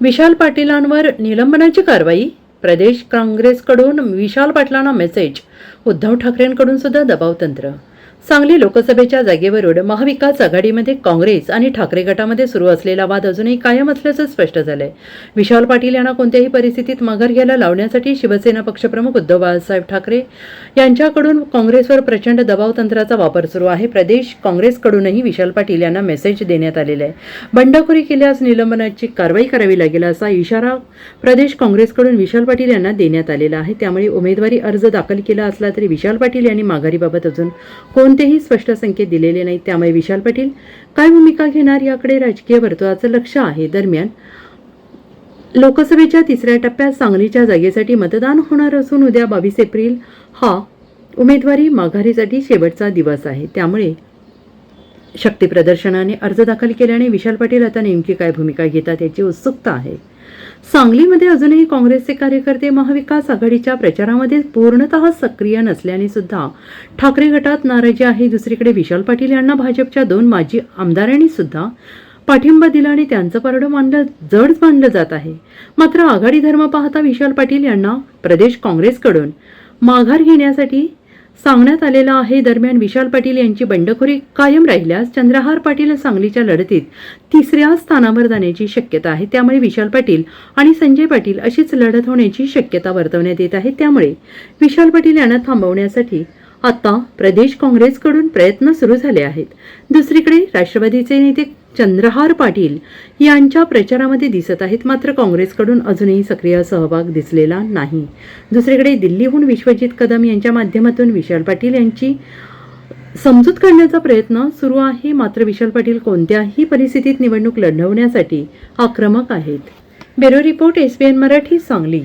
विशाल पाटीलांवर निलंबनाची कारवाई? प्रदेश काँग्रेसकडून विशाल पाटलांना मेसेज उद्धव ठाकरेंकडून सुद्धा दबाव तंत्र सांगली लोकसभेच्या जागेवरून महाविकास आघाडीमध्ये काँग्रेस आणि ठाकरे गटामध्ये सुरू असलेला वाद अजूनही कायम असल्याचं स्पष्ट झालंय. विशाल पाटील यांना कोणत्याही परिस्थितीत माघार घ्यायला लावण्यासाठी शिवसेना पक्षप्रमुख उद्धव बाळासाहेब ठाकरे यांच्याकडून काँग्रेसवर प्रचंड दबाव तंत्राचा वापर सुरू आहे. प्रदेश काँग्रेसकडूनही विशाल पाटील यांना मेसेज देण्यात आलेला आहे. बंडखोरी केल्यास निलंबनाची कारवाई करावी लागेल असा इशारा प्रदेश काँग्रेसकडून विशाल पाटील यांना देण्यात आलेला आहे. त्यामुळे उमेदवारी अर्ज दाखल केला असला तरी विशाल पाटील यांनी माघारीबाबत अजून कोण कोणतेही स्पष्ट संकेत दिलेले नाहीत. त्यामुळे विशाल पाटील काय भूमिका घेणार याकडे राजकीय वर्तुळाचं लक्ष आहे. दरम्यान लोकसभेच्या तिसऱ्या टप्प्यात सांगलीच्या जागेसाठी मतदान होणार असून उद्या बावीस एप्रिल हा उमेदवारी माघारीसाठी शेवटचा दिवस आहे. त्यामुळे शक्ती प्रदर्शनाने अर्ज दाखल केल्याने विशाल पाटील आता नेमकी काय भूमिका घेतात याची उत्सुकता आहे. सांगलीमध्ये अजूनही काँग्रेसचे कार्यकर्ते महाविकास आघाडीच्या प्रचारामध्ये पूर्णतः सक्रिय नसल्याने सुद्धा ठाकरे गटात नाराजी आहे. दुसरीकडे विशाल पाटील यांना भाजपच्या दोन माजी आमदारांनी सुद्धा पाठिंबा दिला आणि त्यांचं पारडं मानलं जड मानलं जात आहे. मात्र आघाडी धर्म पाहता विशाल पाटील यांना प्रदेश काँग्रेसकडून माघार घेण्यासाठी सांगण्यात आलेलं आहे दरम्यान विशाल पाटील यांची बंडखोरी कायम राहिल्यास चंद्रहार पाटील सांगलीच्या लढतीत तिसऱ्या स्थानावर जाण्याची शक्यता आहे. त्यामुळे विशाल पाटील आणि संजय पाटील अशीच लढत होण्याची शक्यता वर्तवण्यात येत आहे. त्यामुळे विशाल पाटील यांना थांबवण्यासाठी आता प्रदेश काँग्रेसकडून प्रयत्न सुरू झाले आहेत. दुसरीकडे राष्ट्रवादीचे नेते चंद्रहार पाटील यांच्या प्रचारामध्ये दिसत आहेत मात्र काँग्रेसकडून अजूनही सक्रिय सहभाग दिसलेला नाही. दुसरीकडे दिल्लीहून विश्वजित कदम यांच्या माध्यमातून विशाल पाटील यांची समजूत काढण्याचा प्रयत्न सुरू आहे मात्र विशाल पाटील कोणत्याही परिस्थितीत निवडणूक लढवण्यासाठी आक्रमक आहेत. Bureau report SBN Marathi Sangli.